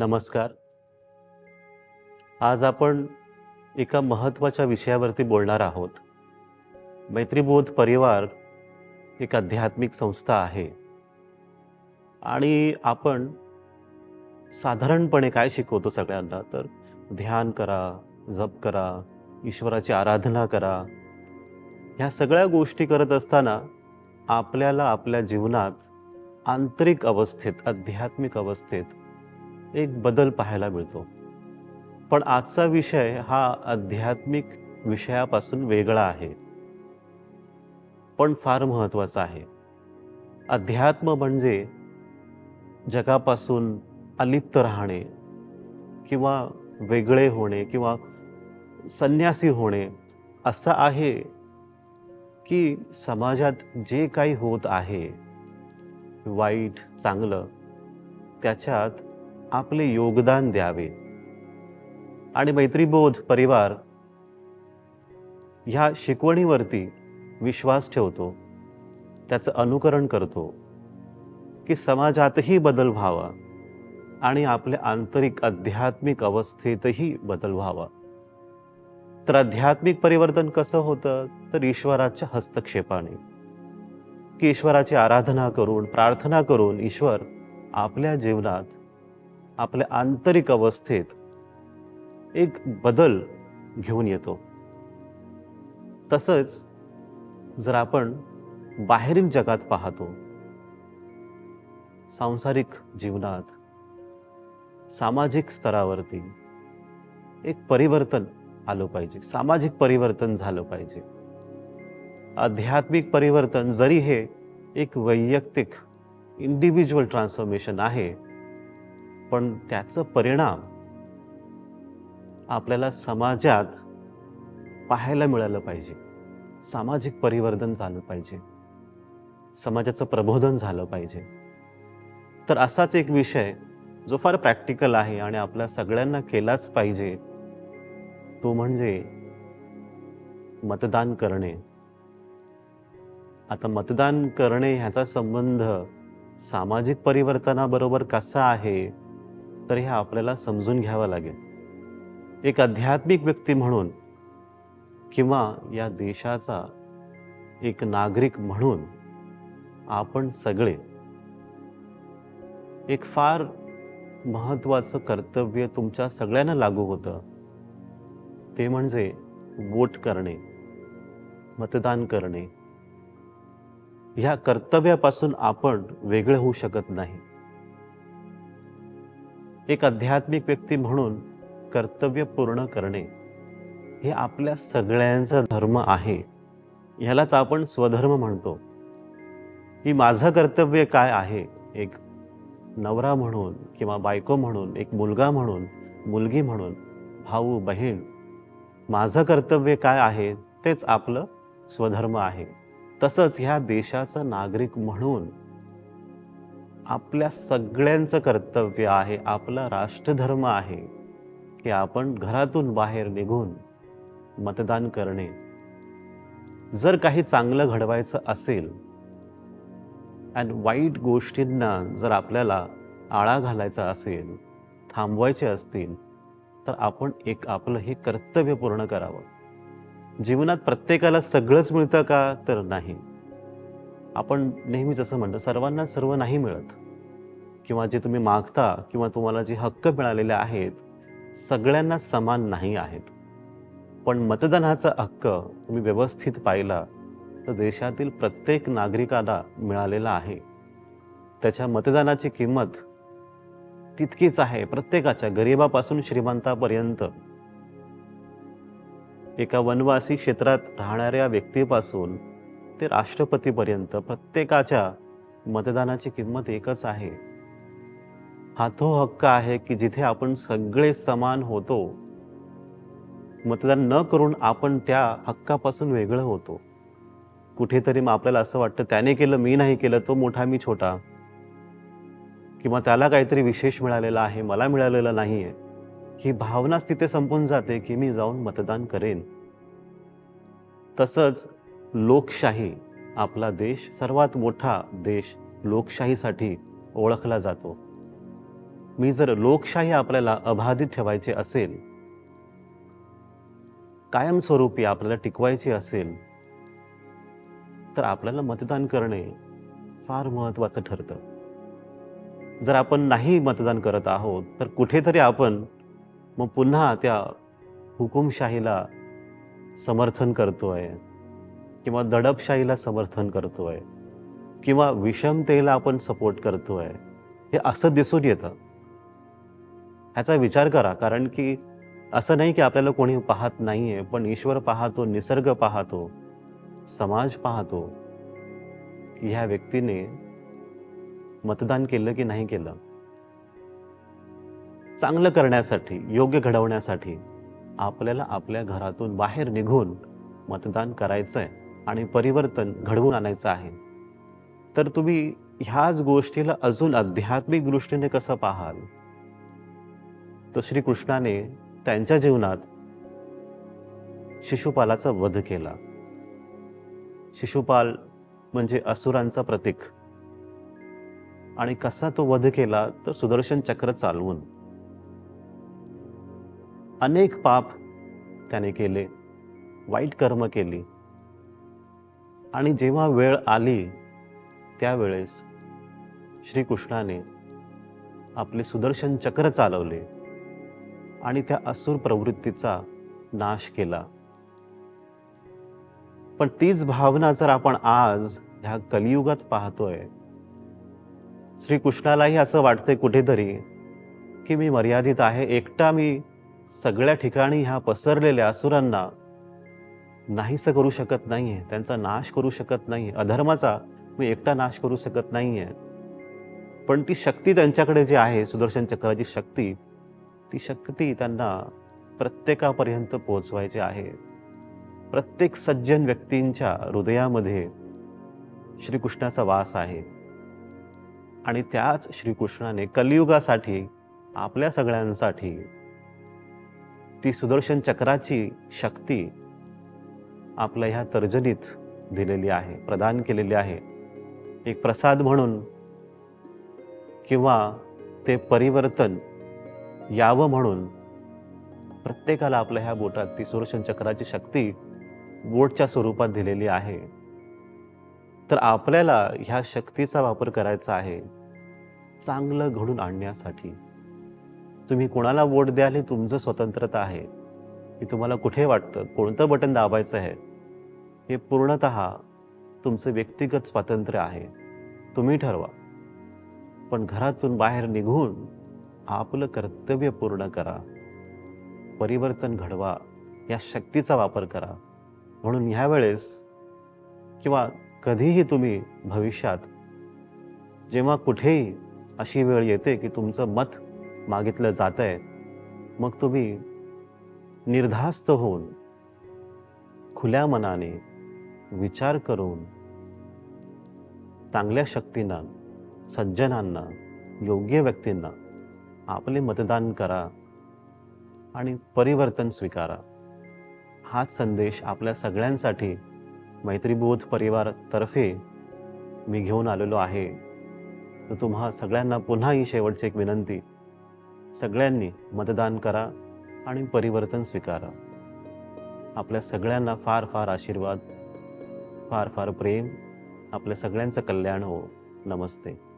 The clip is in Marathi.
नमस्कार. आज आपण एका महत्त्वाच्या विषयावरती बोलणार आहोत. मैत्रीबोध परिवार एक आध्यात्मिक संस्था आहे. आणि आपण साधारणपणे काय शिकवतो सगळ्यांना? तर ध्यान करा जप करा ईश्वराची आराधना करा. ह्या सगळ्या गोष्टी करत असताना आपल्याला आपल्या जीवनात आंतरिक अवस्थेत आध्यात्मिक अवस्थेत एक बदल पाहायला मिळतो. पण आजचा विषय हा आध्यात्मिक विषयापासून वेगळा आहे. पण फार महत्त्वाचा आहे. अध्यात्म म्हणजे जगापासून अलिप्त राहणे किंवा वेगळे होणे किंवा संन्यासी होणे असं आहे की समाजात जे काही होत आहे वाईट चांगलं त्याच्यात आपले योगदान द्यावे. आणि मैत्रीबोध परिवार ह्या शिकवणीवरती विश्वास ठेवतो. त्याचं अनुकरण करतो. की समाजातही बदल व्हावा. आणि आपल्या आंतरिक आध्यात्मिक अवस्थेतही बदल व्हावा. तर आध्यात्मिक परिवर्तन कसं होतं? तर ईश्वराच्या हस्तक्षेपाने. की ईश्वराची आराधना करून प्रार्थना करून ईश्वर आपल्या जीवनात आपल्या आंतरिक अवस्थेत एक बदल घेऊन येतो. तसंच जर आपण बाहेरील जगात पाहतो सांसारिक जीवनात सामाजिक स्तरावरती एक परिवर्तन आलं पाहिजे. सामाजिक परिवर्तन झालं पाहिजे. आध्यात्मिक परिवर्तन जरी हे एक वैयक्तिक इंडिव्हिज्युअल ट्रान्सफॉर्मेशन आहे पण त्याचं परिणाम आपल्याला समाजात पाहायला मिळालं पाहिजे. सामाजिक परिवर्तन झालं पाहिजे. समाजाचं प्रबोधन झालं पाहिजे. तर असाच एक विषय जो फार प्रॅक्टिकल आहे आणि आपल्या सगळ्यांना केलाच पाहिजे तो म्हणजे मतदान करणे. आता मतदान करणे ह्याचा संबंध सामाजिक परिवर्तनाबरोबर कसा आहे? तर हे आपल्याला समजून घ्यावं लागेल. एक आध्यात्मिक व्यक्ती म्हणून किंवा या देशाचा एक नागरिक म्हणून आपण सगळे एक फार महत्त्वाचं कर्तव्य तुमच्या सगळ्यांना लागू होतं. ते म्हणजे वोट करणे मतदान करणे. ह्या कर्तव्यापासून आपण वेगळे होऊ शकत नाही. एक आध्यात्मिक व्यक्ती म्हणून कर्तव्य पूर्ण करणे हे आपल्या सगळ्यांचा धर्म आहे. ह्यालाच आपण स्वधर्म म्हणतो. की माझं कर्तव्य काय आहे? एक नवरा म्हणून किंवा बायको म्हणून एक मुलगा म्हणून मुलगी म्हणून भाऊ बहीण माझं कर्तव्य काय आहे? तेच आपलं स्वधर्म आहे. तसंच ह्या देशाचा नागरिक म्हणून आपल्या सगळ्यांचं कर्तव्य आहे आपला राष्ट्रधर्म आहे की आपण घरातून बाहेर निघून मतदान करणे. जर काही चांगलं घडवायचं असेल आणि वाईट गोष्टींना जर आपल्याला आळा घालायचा असेल थांबवायचे असतील तर आपण एक आपलं हे कर्तव्य पूर्ण करावं. जीवनात प्रत्येकाला सगळंच मिळतं का? तर नाही. आपण नेहमीच असं म्हणतो सर्वांना सर्व नाही मिळत. किंवा जे तुम्ही मागता किंवा तुम्हाला जे हक्क मिळालेले आहेत सगळ्यांना समान नाही आहेत. पण मतदानाचा हक्क तुम्ही व्यवस्थित पाहिला तर देशातील प्रत्येक नागरिकाला मिळालेला आहे. त्याच्या मतदानाची किंमत तितकीच आहे प्रत्येकाच्या गरिबापासून श्रीमंतापर्यंत. एका वनवासी क्षेत्रात राहणाऱ्या व्यक्तीपासून ते राष्ट्रपतीपर्यंत प्रत्येकाच्या मतदानाची किंमत एकच आहे. हा तो हक्क आहे की जिथे आपण सगळे समान होतो मतदान न करून आपण त्या हक्कापासून वेगळं होतो. कुठेतरी मग आपल्याला असं वाटतं त्याने केलं मी नाही केलं तो मोठा मी छोटा. किंवा त्याला काहीतरी विशेष मिळालेलं आहे मला मिळालेलं नाही आहे ही भावनाच तिथे संपून जाते की मी जाऊन मतदान करेन. तसंच लोकशाही आपला देश सर्वात मोठा देश लोकशाहीसाठी ओळखला जातो. मी जर लोकशाही आपल्याला अबाधित ठेवायची असेल कायमस्वरूपी आपल्याला टिकवायची असेल तर आपल्याला मतदान करणे फार महत्त्वाचं ठरतं. जर आपण नाही मतदान करत आहोत तर कुठेतरी आपण मग पुन्हा त्या हुकुमशाहीला समर्थन करतो आहे किंवा दडपशाहीला समर्थन करतो आहे किंवा विषमतेला आपण सपोर्ट करतो आहे हे असं दिसून येतं. ह्याचा विचार करा कारण की असं नाही की आपल्याला कोणी पाहत नाहीये पण ईश्वर पाहतो निसर्ग पाहतो समाज पाहतो की ह्या व्यक्तीने मतदान केलं की नाही केलं. चांगलं करण्यासाठी योग्य घडवण्यासाठी आपल्याला आपल्या घरातून बाहेर निघून मतदान करायचंय आणि परिवर्तन घडवून आणायचं आहे. तर तुम्ही ह्याच गोष्टीला अजून आध्यात्मिक दृष्टीने कसं पाहाल? तर श्रीकृष्णाने त्यांच्या जीवनात शिशुपालाचा वध केला. शिशुपाल म्हणजे असुरांचा प्रतीक. आणि कसा तो वध केला तर सुदर्शन चक्र चालवून. अनेक पाप त्याने केले वाईट कर्म केली. आणि जेव्हा वेळ आली त्यावेळेस श्रीकृष्णाने आपले सुदर्शन चक्र चालवले. आणि त्या असुर प्रवृत्तीचा नाश केला. पण तीच भावना जर आपण आज ह्या कलियुगात पाहतोय श्रीकृष्णालाही असं वाटतंय कुठेतरी की मी मर्यादित आहे एकटा मी सगळ्या ठिकाणी ह्या पसरलेल्या असुरांना नाहीसं करू शकत नाहीये त्यांचा नाश करू शकत नाही अधर्माचा मी एकटा नाश करू शकत नाहीये. पण ती शक्ती त्यांच्याकडे जी आहे सुदर्शन चक्राची शक्ती ती शक्ती त्यांना प्रत्येकापर्यंत पोहोचवायची आहे. प्रत्येक सज्जन व्यक्तींच्या हृदयामध्ये श्रीकृष्णाचा वास आहे. आणि त्याच श्रीकृष्णाने कलियुगासाठी आपल्या सगळ्यांसाठी ती सुदर्शन चक्राची शक्ती आपल्या ह्या तर्जनीत दिलेली आहे प्रदान केलेली आहे. एक प्रसाद म्हणून किंवा ते परिवर्तन यावं म्हणून प्रत्येकाला आपल्या ह्या बोटात ती सुदर्शन चक्राची शक्ती बोटच्या स्वरूपात दिलेली आहे. तर आपल्याला ह्या शक्तीचा वापर करायचा आहे चांगलं घडून आणण्यासाठी. तुम्ही कोणाला वोट द्याल हे तुमचं स्वतंत्रता आहे. हे तुम्हाला कुठे वाटतं? कोणतं बटन दाबायचं आहे? हे पूर्णत तुमचं व्यक्तिगत स्वातंत्र्य आहे. तुम्ही ठरवा. पण घरातून बाहेर निघून आपलं कर्तव्य पूर्ण करा. परिवर्तन घडवा. या शक्तीचा वापर करा. म्हणून ह्यावेळेस किंवा कधीही तुम्ही भविष्यात जेव्हा कुठेही अशी वेळ येते की तुमचं मत मागितलं जात आहे मग तुम्ही निर्धास्त होऊन खुल्या मनाने विचार करून चांगल्या शक्तींना सज्जनांना योग्य व्यक्तींना आपले मतदान करा आणि परिवर्तन स्वीकारा. हाच संदेश आपल्या सगळ्यांसाठी मैत्रीबोध परिवारतर्फे मी घेऊन आलेलो आहे. तर तुम्हा सगळ्यांना पुन्हा ही शेवटची एक विनंती. सगळ्यांनी मतदान करा आणि परिवर्तन स्वीकारा. आपल्या सगळ्यांना फार फार आशीर्वाद फार फार प्रेम आपल्या सगळ्यांचं कल्याण हो. नमस्ते.